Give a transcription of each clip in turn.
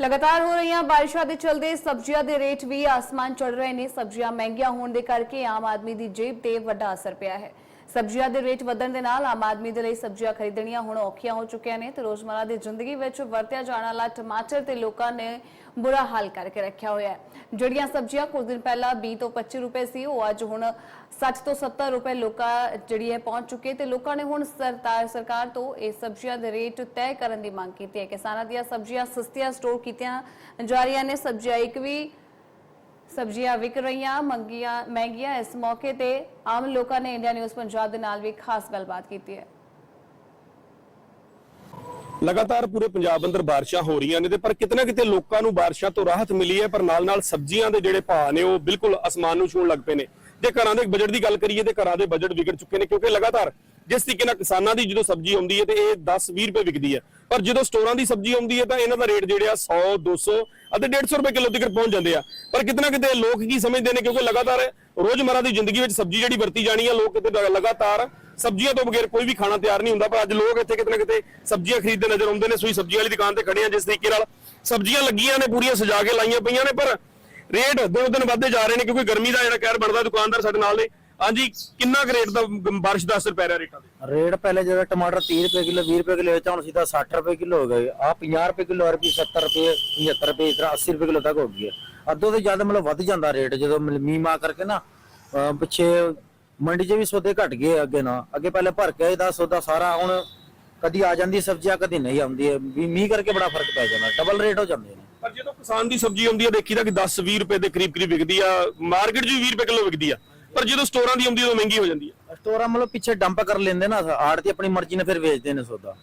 ਲਗਾਤਾਰ ਹੋ ਰਹੀਆਂ ਬਾਰਿਸ਼ਾਂ ਦੇ ਚਲਦੇ ਸਬਜ਼ੀਆਂ ਦੇ ਰੇਟ ਵੀ ਆਸਮਾਨ ਚੜ ਰਹੇ ਨੇ। ਸਬਜ਼ੀਆਂ ਮਹਿੰਗੀਆਂ ਹੋਣ ਦੇ ਕਰਕੇ ਆਮ ਆਦਮੀ ਦੀ ਜੇਬ ਤੇ ਵੱਡਾ ਅਸਰ ਪਿਆ ਹੈ। ਸਬਜ਼ੀਆਂ ਦੇ ਰੇਟ ਵਧਣ ਦੇ ਨਾਲ ਆਮ ਆਦਮੀ ਦੇ ਲਈ ਸਬਜ਼ੀਆਂ ਖਰੀਦਣੀਆਂ ਹੁਣ ਔਖੀਆਂ ਹੋ ਚੁੱਕੀਆਂ ਨੇ। ਤੇ ਰੋਜ਼ਮਰਾ ਦੀ ਜ਼ਿੰਦਗੀ ਵਿੱਚ ਵਰਤਿਆ ਜਾਣ ਵਾਲਾ ਟਮਾਟਰ ਤੇ ਲੋਕਾਂ ਨੇ ਬੁਰਾ ਹਾਲ ਕਰਕੇ ਰੱਖਿਆ ਹੋਇਆ ਹੈ। ਜਿਹੜੀਆਂ ਸਬਜ਼ੀਆਂ ਕੁਝ ਦਿਨ ਪਹਿਲਾਂ 20 ਤੋਂ 25 ਰੁਪਏ ਸੀ, ਉਹ ਅੱਜ ਹੁਣ 60 ਤੋਂ 70 ਰੁਪਏ ਲੋਕਾਂ ਜਿਹੜੀ ਹੈ ਪਹੁੰਚ ਚੁੱਕੇ ਤੇ ਲੋਕਾਂ ਨੇ ਹੁਣ ਸਰਕਾਰ ਸਰਕਾਰ ਤੋਂ ਇਹ ਸਬਜ਼ੀਆਂ ਦੇ ਰੇਟ ਤੈਅ ਕਰਨ ਦੀ ਮੰਗ ਕੀਤੀ ਹੈ। ਕਿਸਾਨਾਂ ਦੀਆਂ ਸਬਜ਼ੀਆਂ ਸਸਤੀਆਂ ਸਟੋਰ ਕੀਤੀਆਂ ਜਾ ਰਹੀਆਂ ਨੇ। ਸਬਜ਼ੀਆਂ ਇੱਕ ਵੀ ਸਬਜ਼ੀਆਂ ਵਿਕ ਰਹੀਆਂ, ਮੰਗੀਆਂ, ਮਹਿੰਗੀਆਂ ਇਸ ਮੌਕੇ ਤੇ ਆਮ ਲੋਕਾਂ ਨੇ ਇੰਡੀਆ ਨਿਊਜ਼ ਪੰਜਾਬ ਦੇ ਨਾਲ ਵੀ ਖਾਸ ਗੱਲਬਾਤ ਕੀਤੀ ਹੈ। ਲਗਾਤਾਰ ਪੂਰੇ ਪੰਜਾਬ ਅੰਦਰ ਬਾਰਿਸ਼ਾਂ ਹੋ ਰਹੀਆਂ ਨੇ ਤੇ ਪਰ ਕਿਤੇ ਨਾ ਕਿਤੇ ਲੋਕਾਂ ਨੂੰ ਬਾਰਿਸ਼ਾਂ ਤੋਂ ਰਾਹਤ ਮਿਲੀ ਹੈ, ਪਰ ਨਾਲ-ਨਾਲ ਸਬਜ਼ੀਆਂ ਦੇ ਜਿਹੜੇ ਭਾਅ ਨੇ ਉਹ ਬਿਲਕੁਲ ਅਸਮਾਨ ਨੂੰ ਛੂਹਣ ਲੱਗ ਪਏ ਨੇ। ਜੇ ਘਰਾਂ ਦੇ ਬਜਟ ਦੀ ਗੱਲ ਕਰੀਏ ਤੇ ਘਰਾਂ ਦੇ ਬਜਟ ਵਿਗੜ ਚੁੱਕੇ ਨੇ ਕਿਉਂਕਿ ਲਗਾਤਾਰ ਜਿਸ ਤਰੀਕੇ ਨਾਲ ਕਿਸਾਨਾਂ ਦੀ ਜਦੋਂ ਸਬਜ਼ੀ ਆਉਂਦੀ ਹੈ ਤੇ ਇਹ 10-20 ਰੁਪਏ ਵਿਕਦੀ ਹੈ। ਪਰ ਜਦੋਂ ਸਟੋਰਾਂ ਦੀ ਸਬਜ਼ੀ ਆਉਂਦੀ ਹੈ ਤਾਂ ਇਹਨਾਂ ਦਾ ਰੇਟ ਜਿਹੜੇ ਆ 100 200 ਅਤੇ 150 ਰੁਪਏ ਕਿਲੋ ਤੱਕ ਪਹੁੰਚ ਜਾਂਦੇ ਆ। ਪਰ ਕਿਤੇ ਨਾ ਕਿਤੇ ਲੋਕ ਕੀ ਸਮਝਦੇ ਨੇ ਕਿਉਂਕਿ ਲਗਾਤਾਰ ਰੋਜ਼ਮਰਾ ਦੀ ਜ਼ਿੰਦਗੀ ਵਿੱਚ ਸਬਜ਼ੀ ਜਿਹੜੀ ਵਰਤੀ ਜਾਣੀ ਆ, ਲੋਕ ਕਿਤੇ ਲਗਾਤਾਰ ਸਬਜ਼ੀਆਂ ਤੋਂ ਬਗੈਰ ਕੋਈ ਵੀ ਖਾਣਾ ਤਿਆਰ ਨਹੀਂ ਹੁੰਦਾ। ਪਰ ਅੱਜ ਲੋਕ ਇੱਥੇ ਕਿਤੇ ਨਾ ਕਿਤੇ ਸਬਜ਼ੀਆਂ ਖਰੀਦਦੇ ਨਜ਼ਰ ਆਉਂਦੇ ਨੇ। ਸੋਈ ਸਬਜ਼ੀ ਵਾਲੀ ਦੁਕਾਨ ਤੇ ਖੜੇ ਆ, ਜਿਸ ਤਰੀਕੇ ਨਾਲ ਸਬਜ਼ੀਆਂ ਲੱਗੀਆਂ ਨੇ, ਪੂਰੀਆਂ ਸਜਾ ਕੇ ਲਾਈਆਂ ਪਈਆਂ ਨੇ। ਪਰ ਰੇਟ ਦਿਨੋ ਦਿਨ ਵੱਧਦੇ ਜਾ ਰਹੇ ਨੇ ਕਿਉਂਕਿ ਗਰਮੀ ਦਾ ਜਿਹੜਾ ਕਹਿਰ ਬਣਦਾ, ਦੁਕਾਨਦਾਰ ਸਾਡੇ ਨਾਲ ਨੇ। ਹਾਂਜੀ ਕਿੰਨਾ ਕੁ ਰੇਟ ਦਾ ਗ- ਬਾਰਿਸ਼ ਦਾ ਅਸਰ ਪੈ ਰਿਹਾ ਰੇਟਾਂ ਤੇ? ਰੇਟ ਪਹਿਲੇ ਜਿਹੜਾ ਟਮਾਟਰ 30 ਰੁਪਏ ਕਿਲੋ 20 ਰੁਪਏ ਕਿਲੋ ਵੇਚਾ ਹੁਣ ਸਿੱਧਾ 60 ਰੁਪਏ ਕਿਲੋ ਹੋ ਗਏ। ਆ 50 ਰੁਪਏ ਕਿਲੋ ਅਰਬੀ 70 ਰੁਪਏ 75 ਰੁਪਏ ਇਤਰਾ 80 ਰੁਪਏ ਕਿਲੋ ਤੱਕ ਹੋ ਗਈ ਹੈ। ਅੱਧੋ ਤੋਂ ਜ਼ਿਆਦਾ ਮਤਲਬ ਵੱਧ ਜਾਂਦਾ ਰੇਟ ਜਦੋਂ ਮਤਲਬ ਮੀਂਹ ਮਾ ਕਰਕੇ ਨਾ ਅਹ ਪਿੱਛੇ ਮੰਡੀ 'ਚ ਵੀ ਸੌਦੇ ਘਟ ਗਏ ਅੱਗੇ ਨਾ। ਅੱਗੇ ਪਹਿਲੇ ਭਰ ਕੇ ਇਹਦਾ ਸੌਦਾ ਸਾਰਾ ਹੁਣ ਕਦੀ ਆ ਜਾਂਦੀ ਸਬਜ਼ੀਆਂ ਕਦੀ ਨਹੀਂ ਆਉਂਦੀ ਹੈ। ਵੀ ਮੀਂਹ ਕਰਕੇ ਬੜਾ ਫ਼ਰਕ ਪੈ ਜਾਂਦਾ ਡਬਲ ਰੇਟ ਹੋ ਜਾਂਦੇ ਨੇ। ਪਰ ਜਦੋਂ ਕਿਸਾਨ ਦੀ ਸਬਜ਼ੀ ਆਉਂਦੀ ਆ ਦੇਖੀਦਾ ਕਿ 10 20 ਰੁਪਏ ਦੇ ਕਰੀਬ ਕਰੀਬ ਵਿਕਦੀ ਆ ਮਾਰਕੀਟ 'ਚ ਵੀ 20 ਰੁਪਏ ਕਿਲੋ ਵਿਕਦੀ ਆ। ਪਰ ਜਦੋਂ ਸਟੋਰਾਂ ਦੀ ਆਉਂਦੀ ਉਦੋਂ ਮਹਿੰਗੀ ਹੋ ਜਾਂਦੀ ਆ ਸਟੋਰਾਂ ਮਤਲਬ ਪਿੱਛੇ ਡੰਪ ਕਰ ਲੈਂਦੇ ਨਾ ਆੜਤੀ ਆਪਣੀ ਮਰਜ਼ੀ ਨਾਲ ਫਿਰ ਵੇਚਦੇ ਨੇ ਸੌਦਾ।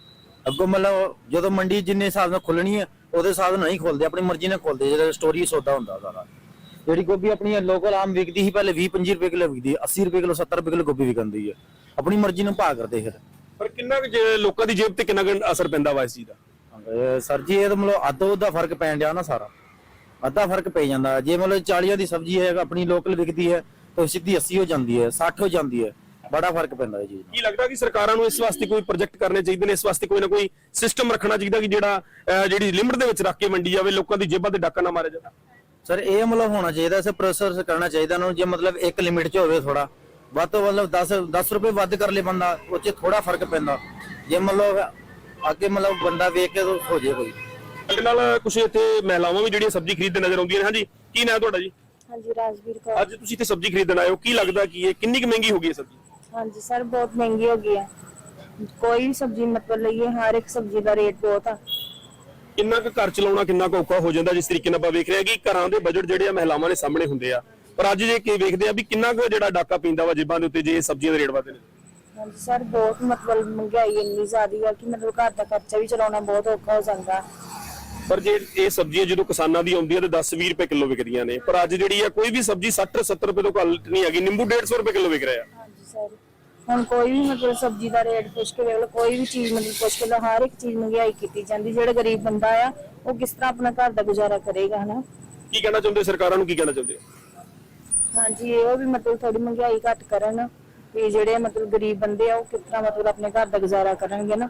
ਅੱਗੋਂ ਮਤਲਬ ਜਦੋਂ ਮੰਡੀ ਜਿੰਨੇ ਹਿਸਾਬ ਨਾਲ ਖੁੱਲਣੀ ਹੈ ਉਹਦੇ ਹਿਸਾਬ ਨਾਲ ਨਹੀਂ ਖੋਲਦੇ ਆਪਣੀ ਮਰਜ਼ੀ ਨਾਲ ਖੋਲਦੇ ਜਿਹੜਾ ਸਟੋਰੀ ਸੌਦਾ ਹੁੰਦਾ ਸਾਰਾ। ਜਿਹੜੀ ਗੋਭੀ ਆਪਣੀ ਲੋਕਲ ਆਮ ਵਿਕਦੀ ਸੀ ਪਹਿਲੇ 20 25 ਰੁਪਏ ਕਿਲੋ ਵਿਕਦੀ 80 ਰੁਪਏ ਕਿਲੋ 70 ਰੁਪਏ ਕਿਲੋ ਗੋਭੀ ਵਿਕੰਦੀ ਹੈ। ਆਪਣੀ ਮਰਜ਼ੀ ਨਾਲ ਭਾਅ ਕਰਦੇ ਫਿਰ। ਪਰ ਕਿੰਨਾ ਕੁ ਜੇ ਲੋਕਾਂ ਦੀ ਜੇਬ ਤੇ ਕਿੰਨਾ ਕੁ ਅਸਰ ਪੈਂਦਾ ਵਾ ਇਸ ਚੀਜ਼ ਦਾ? ਸਰ ਜੀ ਇਹ ਤਾਂ ਮਤਲਬ ਅੱਧੋ ਅੱਧਾ ਫ਼ਰਕ ਪੈਣ ਡਿਆ ਨਾ ਸਾਰਾ। ਅੱਧਾ ਫ਼ਰਕ ਪੈ ਜਾਂਦਾ। ਜੇ ਮਤਲਬ 40 ਦੀ ਸਬਜ਼ੀ ਹੈ ਆਪਣੀ ਲੋਕਲ ਵਿਕਦੀ ਹੈ ਸਿੱਧੀ 80 ਹੋ ਜਾਂਦੀ ਹੈ 60 ਹੋ ਜਾਂਦੀ ਹੈ। ਬੜਾ ਫ਼ਰਕ ਪੈਂਦਾ ਇਹ ਚੀਜ਼ ਨਾਲ। ਕੀ ਲੱਗਦਾ ਕਿ ਸਰਕਾਰਾਂ ਨੂੰ ਇਸ ਵਾਸਤੇ ਕੋਈ ਪ੍ਰੋਜੈਕਟ ਕਰਨੇ ਚਾਹੀਦੇ ਨੇ? ਇਸ ਵਾਸਤੇ ਕੋਈ ਨਾ ਕੋਈ ਸਿਸਟਮ ਰੱਖਣਾ ਚਾਹੀਦਾ ਕਿ ਜਿਹੜਾ ਅਹ, ਜਿਹੜੀ ਲਿਮਟ ਦੇ ਵਿੱਚ ਰੱਖ ਕੇ ਮੰਡੀ ਜਾਵੇ ਲੋਕਾਂ ਦੀ ਜੇਬਾਂ ਤੇ ਡਾਕਾ ਨਾ ਮਾਰਿਆ ਜਾਵੇ? ਸਰ ਇਹ ਮਤਲਬ ਹੋਣਾ ਚਾਹੀਦਾ ਸੇ ਪ੍ਰੋਸੈਸ ਕਰਨਾ ਚਾਹੀਦਾ ਉਹਨਾਂ ਨੂੰ ਜੇ ਮਤਲਬ ਇੱਕ ਲਿਮਿਟ 'ਚ ਹੋਵੇ ਥੋੜਾ ਵੱਧ ਤੋਂ ਮਤਲਬ 10 10 ਰੁਪਏ ਵੱਧ ਕਰ ਲੇ ਬੰਦਾ ਉਹ 'ਚ ਥੋੜਾ ਫ਼ਰਕ ਪੈਂਦਾ। ਜੇ ਮਤਲਬ ਅੱਗੇ ਮਤਲਬ ਬੰਦਾ ਵੇਖ ਕੇ ਹੋ ਜੇ ਕੋਈ। ਸਾਡੇ ਨਾਲ ਕੁਝ ਇੱਥੇ ਮਹਿਲਾਵਾਂ ਵੀ ਜਿਹੜੀਆਂ ਸਬਜ਼ੀ ਖਰੀਦਣ ਨਜ਼ਰ ਆਉਂਦੀਆਂ ਨੇ। ਹਾਂਜੀ ਕੀ ਨਾਂ ਹੈ ਤੁਹਾਡਾ ਜੀ? ਹਾਂਜੀ ਰਾਜਵੀਰ ਕੌਰ। ਅੱਜ ਤੁਸੀਂ ਇੱਥੇ ਸਬਜ਼ੀ ਖਰੀਦਣ ਆਏ ਹੋ ਕੀ ਲੱਗਦਾ ਕਿ ਇਹ ਕਿੰਨੀ ਕੁ ਮਹਿੰਗੀ ਹੋ ਗਈ ਹੈ ਸਬਜ਼ੀ? ਹਾਂਜੀ ਸਰ ਬਹੁਤ ਮਹਿੰਗੀ ਹੋ ਗਈ ਹੈ। ਕੋਈ ਵੀ ਸਬਜ਼ੀ ਮਤਲਬ ਲਈਏ ਹਰ ਇੱਕ ਸਬਜ਼ੀ ਦਾ ਰੇਟ ਬਹੁਤ ਆ। ਕਿੰਨਾ ਕੁ ਘਰ ਚਲਾਉਣਾ ਕਿੰਨਾ ਕੁ ਔਖਾ ਹੋ ਜਾਂਦਾ ਜਿਸ ਤਰੀਕੇ ਨਾਲ ਆਪਾਂ ਵੇਖ ਰਹੇ ਹਾਂ ਕਿ ਘਰਾਂ ਦੇ ਬਜਟ ਜਿਹੜੇ ਆ ਮਹਿਲਾਵਾਂ ਦੇ ਸਾਹਮਣੇ ਹੁੰਦੇ ਆ। ਪਰ ਅੱਜ ਜੇ ਕਿ ਵੇਖਦੇ ਆ ਵੀ ਕਿੰਨਾ ਕੁ ਜਿਹੜਾ ਡਾਕਾ ਪੀਂਦਾ ਵਾ ਜੇਬਾਂ ਦੇ ਉੱਤੇ ਜੇ ਇਹ ਸਬਜ਼ੀਆਂ ਦੇ ਰੇਟ ਵਧਦੇ ਨੇ। ਹਾਂਜੀ ਸਰ ਬਹੁਤ ਮਤਲਬ ਮਹਿੰਗਾਈ ਇੰਨੀ ਜ਼ਿਆਦੀ ਆ ਕਿ ਮਤਲਬ ਘਰ ਦਾ ਖਰਚਾ ਵੀ ਚਲਾਉਣਾ ਬਹੁਤ ਔਖਾ ਹੋ ਜਾਂਦਾ। ਪਰ ਜੇ ਇਹ ਸਬਜ਼ੀਆਂ ਜਦੋਂ ਕਿਸਾਨਾਂ ਦੀ ਆਉਂਦੀ ਹੈ ਤੇ 10 20 ਰੁਪਏ ਕਿਲੋ ਵਿਕਦੀਆਂ ਨੇ ਪਰ ਅੱਜ ਜਿਹੜੀ ਆ ਕੋਈ ਵੀ ਸਬਜ਼ੀ 60 70 ਰੁਪਏ ਤੋਂ ਘੱਟ ਨਹੀਂ ਹੈਗੀ ਨਿੰਬੂ 150 ਰੁਪਏ ਕਿਲੋ ਵਿਕ ਰਿਹਾ। ਹਾਂਜੀ ਸਰ ਹੁਣ ਕੋਈ ਵੀ ਮਤਲਬ ਸਬਜ਼ੀ ਦਾ ਰੇਟ ਪੁੱਛ ਕੇ ਵੇਖ ਲਓ ਕੋਈ ਵੀ ਚੀਜ਼ ਮਤਲਬ ਪੁੱਛ ਕੇ ਲਓ ਹਰ ਇੱਕ ਚੀਜ਼ ਮਹਿੰਗਾਈ ਕੀਤੀ ਜਾਂਦੀ ਜਿਹੜਾ ਗਰੀਬ ਬੰਦਾ ਆ ਉਹ ਕਿਸ ਤਰ੍ਹਾਂ ਆਪਣਾ ਘਰ ਦਾ ਗੁਜ਼ਾਰਾ ਕਰੇਗਾ ਹਨਾ? ਕੀ ਕਹਿਣਾ ਚਾਹੁੰਦੇ ਸਰਕਾਰਾਂ ਨੂੰ ਕੀ ਕਹਿਣਾ ਚਾਹੁੰਦੇ ਹਾਂਜੀ ਇਹ ਵੀ ਮਤਲਬ ਥੋੜੀ ਮਹਿੰਗਾਈ ਘੱਟ ਕਰਨ ਵੀ ਜਿਹੜੇ ਮਤਲਬ ਗਰੀਬ ਬੰਦੇ ਆ ਉਹ ਕਿਸ ਤਰ੍ਹਾਂ ਮਤਲਬ ਆਪਣੇ ਘਰ ਦਾ ਗੁਜ਼ਾਰਾ ਕਰਨਗੇ ਨਾ।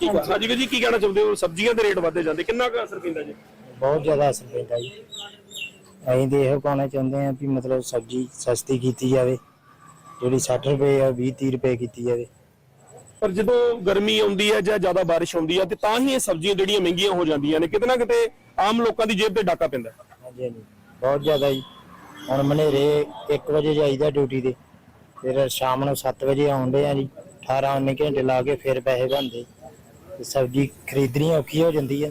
ਹਾਂਜੀ ਵੀਰ ਜੀ ਕੀ ਕਹਿਣਾ ਚਾਹੁੰਦੇ ਹੋ? ਸਬਜ਼ੀਆਂ ਦੇ ਰੇਟ ਵਧਦੇ ਜਾਂਦੇ ਕਿੰਨਾ ਕੁ ਅਸਰ ਪੈਂਦਾ ਜੀ? ਬਹੁਤ ਜ਼ਿਆਦਾ ਅਸਰ ਪੈਂਦਾ ਜੀ। ਅਸੀਂ ਤੇ ਇਹੋ ਕਹਿਣਾ ਚਾਹੁੰਦੇ ਹਾਂ ਵੀ ਮਤਲਬ ਸਬਜ਼ੀ ਸਸਤੀ ਕੀਤੀ ਜਾਵੇ ਜਿਹੜੀ 60 ਰੁਪਏ ਆ 20 30 ਰੁਪਏ ਕੀਤੀ ਜਾਵੇ। ਪਰ ਜਦੋਂ ਗਰਮੀ ਆਉਂਦੀ ਹੈ ਜਾਂ ਜ਼ਿਆਦਾ ਬਾਰਿਸ਼ ਹੁੰਦੀ ਹੈ ਤੇ ਤਾਂ ਹੀ ਇਹ ਸਬਜ਼ੀਆਂ ਜਿਹੜੀਆਂ ਮਹਿੰਗੀਆਂ ਹੋ ਜਾਂਦੀਆਂ ਨੇ ਕਿਤੇ ਨਾ ਕਿਤੇ ਆਮ ਲੋਕਾਂ ਦੀ ਜੇਬ ਤੇ ਡਾਕਾ ਪੈਂਦਾ। ਹਾਂਜੀ ਹਾਂਜੀ। ਬਹੁਤ ਜ਼ਿਆਦਾ ਜੀ। ਹੁਣ ਮਨੇਰੇ 1 ਵਜੇ ਜਾਈਦਾ ਡਿਊਟੀ ਤੇ ਫਿਰ ਸ਼ਾਮ ਨੂੰ 7 ਵਜੇ ਆਉਂਦੇ ਆ ਜੀ 18 19 ਘੰਟੇ ਲਾ ਕੇ ਫਿਰ ਪੈਸੇ ਬਣਦੇ। ਤੇ ਸਬਜ਼ੀ ਖਰੀਦਣੀ ਔਖੀ ਹੋ ਜਾਂਦੀ ਹੈ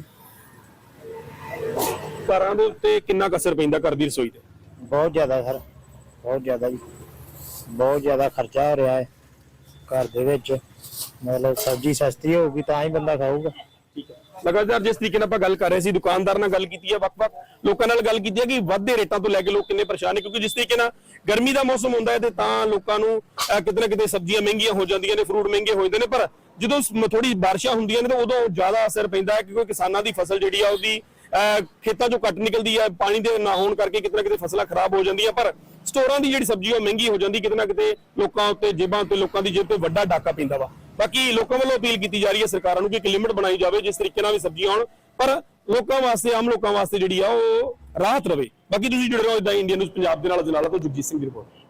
ਘਰਾਂ ਦੇ ਉੱਤੇ ਕਿੰਨਾ ਕੁ ਅਸਰ ਪੈਂਦਾ ਘਰ ਦੀ ਰਸੋਈ ਤੇ? ਬਹੁਤ ਜ਼ਿਆਦਾ ਸਰ ਬਹੁਤ ਜ਼ਿਆਦਾ ਜੀ। ਬਹੁਤ ਜ਼ਿਆਦਾ ਖਰਚਾ ਹੋ ਰਿਹਾ ਹੈ ਘਰ ਦੇ ਵਿੱਚ। ਮਤਲਬ ਸਬਜ਼ੀ ਸਸਤੀ ਹੋਊਗੀ ਤਾਂ ਹੀ ਬੰਦਾ ਖਾਊਗਾ। ਲਗਾਤਾਰ ਜਿਸ ਤਰੀਕੇ ਨਾਲ ਆਪਾਂ ਗੱਲ ਕਰ ਰਹੇ ਸੀ ਦੁਕਾਨਦਾਰ ਨਾਲ ਗੱਲ ਕੀਤੀ ਹੈ ਵੱਖ-ਵੱਖ ਲੋਕਾਂ ਨਾਲ ਗੱਲ ਕੀਤੀ ਹੈ ਕਿ ਵੱਧਦੇ ਰੇਟਾਂ ਤੋਂ ਲੈ ਕੇ ਲੋਕ ਕਿੰਨੇ ਪਰੇਸ਼ਾਨ ਨੇ ਕਿਉਂਕਿ ਜਿਸ ਤਰੀਕੇ ਨਾਲ ਗਰਮੀ ਦਾ ਮੌਸਮ ਹੁੰਦਾ ਹੈ ਤੇ ਤਾਂ ਲੋਕਾਂ ਨੂੰ ਅਹ, ਕਿਤੇ ਨਾ ਕਿਤੇ ਸਬਜ਼ੀਆਂ ਮਹਿੰਗੀਆਂ ਹੋ ਜਾਂਦੀਆਂ ਨੇ ਫਰੂਟ ਮਹਿੰਗੇ ਹੋ ਜਾਂਦੇ ਨੇ ਪਰ ਜਦੋਂ ਥੋੜੀ ਬਾਰਿਸ਼ਾਂ ਹੁੰਦੀਆਂ ਨੇ ਤਾਂ ਉਦੋਂ ਜ਼ਿਆਦਾ ਅਸਰ ਪੈਂਦਾ ਹੈ ਕਿਉਂਕਿ ਕਿਸਾਨਾਂ ਦੀ ਫਸਲ ਜਿਹੜੀ ਆ ਉਹਦੀ ਅਹ, ਖੇਤਾਂ ਚੋਂ ਕੱਟ ਨਿਕਲਦੀ ਹੈ ਪਾਣੀ ਦੇ ਨਾ ਹੋਣ ਕਰਕੇ ਕਿਤੇ ਨਾ ਕਿਤੇ ਫਸਲਾਂ ਖਰਾਬ ਹੋ ਜਾਂਦੀਆਂ ਪਰ ਸਟੋਰਾਂ ਦੀ ਜਿਹੜੀ ਸਬਜ਼ੀ ਉਹ ਮਹਿੰਗੀ ਹੋ ਜਾਂਦੀ ਕਿਤੇ ਨਾ ਕਿਤੇ ਲੋਕਾਂ ਉੱਤੇ ਜੇਬਾਂ ਉੱਤੇ ਲੋਕਾਂ ਦੀ ਜੇਬ ਤੇ ਵੱਡਾ ਡਾਕਾ ਪੈਂਦਾ ਵਾ। ਬਾਕੀ ਲੋਕਾਂ ਵੱਲੋਂ ਅਪੀਲ ਕੀਤੀ ਜਾ ਰਹੀ ਹੈ ਸਰਕਾਰਾਂ ਨੂੰ ਕਿ ਇੱਕ ਲਿਮਿਟ ਬਣਾਈ ਜਾਵੇ, ਜਿਸ ਤਰੀਕੇ ਨਾਲ ਵੀ ਸਬਜ਼ੀਆਂ ਆਉਣ, ਪਰ ਲੋਕਾਂ ਵਾਸਤੇ, ਆਮ ਲੋਕਾਂ ਵਾਸਤੇ ਜਿਹੜੀ ਆ ਉਹ ਰਾਹਤ ਰਵੇ। ਬਾਕੀ ਤੁਸੀਂ ਜੁੜੇ ਰਹੋ ਇਦਾਂ ਇੰਡੀਅਨ ਨਿਊਜ਼ ਪੰਜਾਬ ਦੇ ਨਾਲ ਜਨਾਲਾ ਤੋਂ ਜਗਜੀਤ ਸਿੰਘ ਦੀ ਰਿਪੋਰਟ।